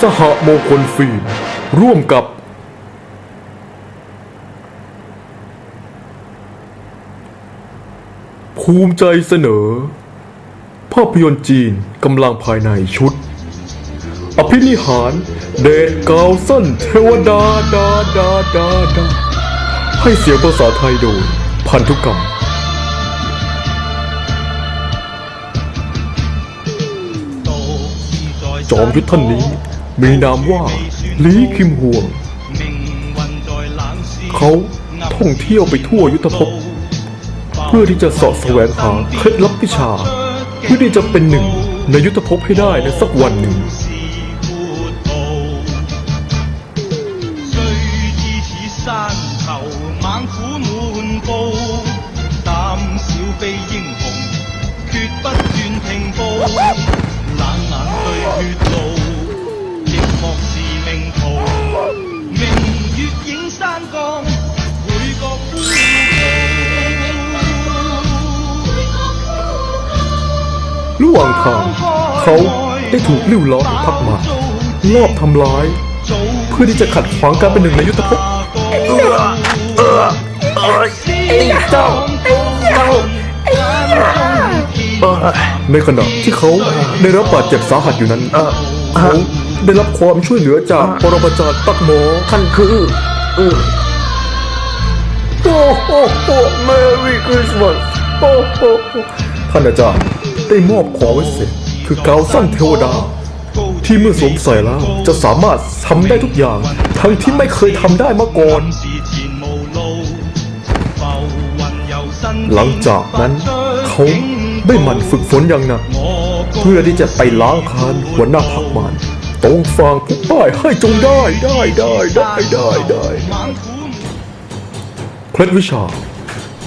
สหมงคลฟิล์มร่วมกับ ภูมิใจเสนอ ภาพยนตร์จีนกำลังภายในชุด อภินิหาร เดชกาวสั้นเทวดาดาดาดาดาให้เสียงภาษาไทยโดย พันธุกรรมจอมยุทธท่านนี้ มีนามว่าลีคิมฮวง เขาท่องเที่ยวไปทั่วยุทธภพ เพื่อที่จะเสาะแสวงหาเคล็ดลับวิชา เพื่อที่จะเป็นหนึ่งในยุทธภพให้ได้ในสักวันหนึ่ง 虽知此山头猛虎满布，胆小非英雄，决不断停步。冷眼对血路，亦莫是 命途。明月映山岗，每个孤高。 ระหว่างทางเขาได้ถูกลิ้วล้อของพักมาลอบทำร้าย เพื่อที่จะขัดขวางการเป็นหนึ่งในยุทธภพ เจ้าเจ้า ในขณะที่เขาได้รับบาดเจ็บสาหัสอยู่นั้นเขา ได้รับความช่วยเหลือจากปรมาจารย์ปักหมอท่านคือโอ้โหเมรี่คริสต์มาสโอ้โหท่านอาจารย์ได้มอบของไว้เสร็จคือเกาสั้นเทวดา ที่เมื่อสวมใส่แล้วจะสามารถทำได้ทุกอย่าง ทั้งที่ไม่เคยทำได้มาก่อน หลังจากนั้นเขาได้มันฝึกฝนอย่างหนัก เพื่อที่จะไปล้างคานหัวหน้าพักมันตรงฟางผู้ป้ายให้จงได้ได้ได้ได้ได้ได้เคล็ดวิชา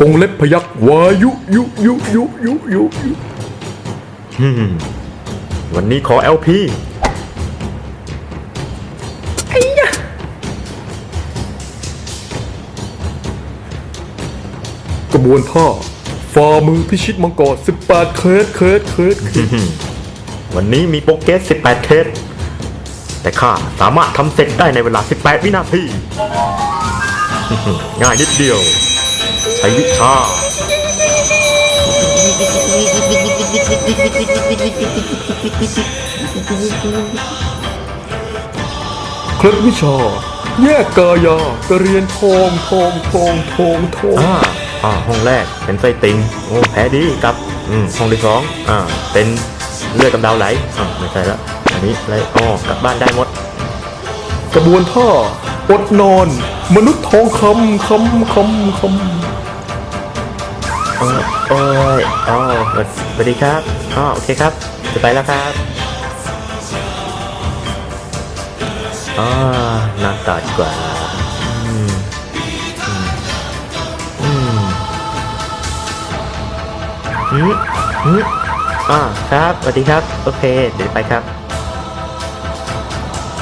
กงเล็บพยักวายุยุยุยุยุยุยุวันนี้ขอ LP กระบวนท่า ฝ่ามือพิชิตมังกร18 เคสเคสเคสเคสวันนี้มีโปรเกส18 เคส แต่ข้าสามารถทำเสร็จได้ในเวลา 18 วินาที ง่ายนิดเดียว ใช้วิชาเคล็ดวิชา แยกกายากระเรียนทองทองทองทองทอง อ่าอ่าห้องแรกเป็นไส้ติงโอ้แพ้ดีครับอืมห้องที่สองอ่าเป็นเลือดกำเดาไหลอ่าไม่ใช่ละอันนี้อะไรอ๋อกลับบ้านได้หมด กระบวนท่าอดนอน มนุษย์ทองคำคำคำคเออโอ้ยอ๋อสวัสดีครับอ๋อโอเคครับ จะไปแล้วครับอ๋อนั่งต่อดีกว่า อืมอืมอ่าครับสวัสดีครับ โอเค เดี๋ยวไปครับ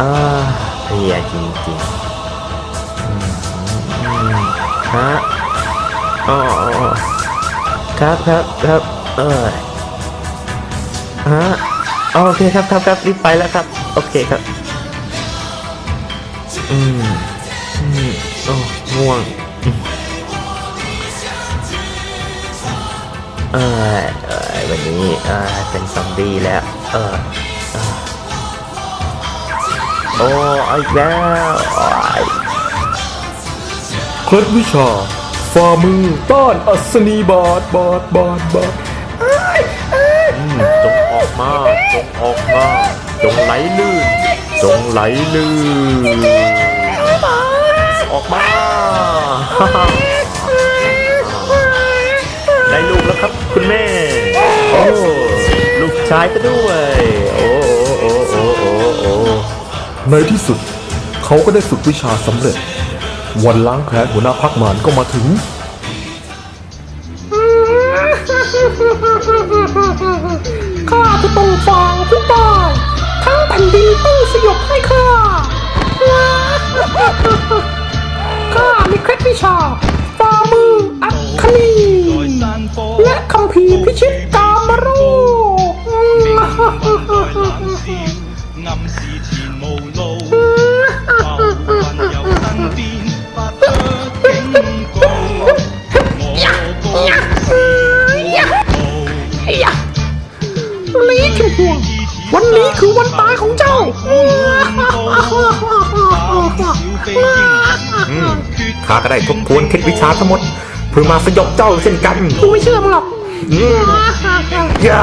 อ่าเพลียจริงๆอืมอืมฮะอ๋อครับครับครับเออฮะโอเคครับครับครับรีบไปแล้วครับ โอเคครับ อืมอืมโอ้ง่วง เออเออวันนี้เออเป็นซอมบี้แล้ว เออเออโอ้เอาอีกแล้วโอ้ยำเคล็ดวิชาฝ่ามือต้านอัศนีบาทบาทบาทบาทอืมจงออกมาจงออกมาจงไหลลื่นจงไหลลื่นออกมา ชายซะด้วย โอ้โอ้โอ้โอ้โอ้ในที่สุด เขาก็ได้ฝึกวิชาสำเร็จ วันล้างแค้นหัวหน้าพักหมานก็มาถึง ข้าจะต้องฟังทุกฝ่ายทั้งแผ่นดินต้องสยบให้ข้า ข้ามีเคล็ดวิชาฝ่ามืออัคคณีและคำพีพิชิตก 前無路，浮雲由身邊發出警告，我高是無路。你ถูวันนี้คือวันตายของเจ้า ข้าก็ได้ทบทวนเคล็ดวิชาทั้งหมด เพื่อมาสยบเจ้าเช่นกัน กูไม่เชื่อมึงหรอก อย่า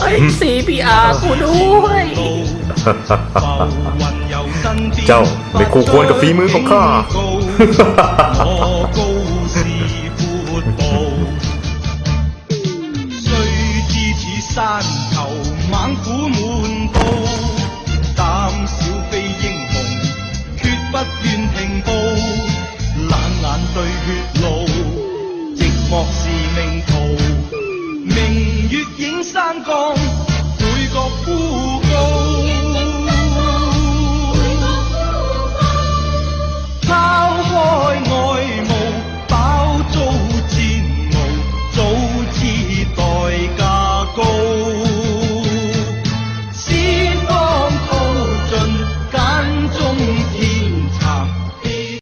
ไอ้สีพีอากูด้วย เจ้าไม่คู่ควรกับฝีมือของข้า more.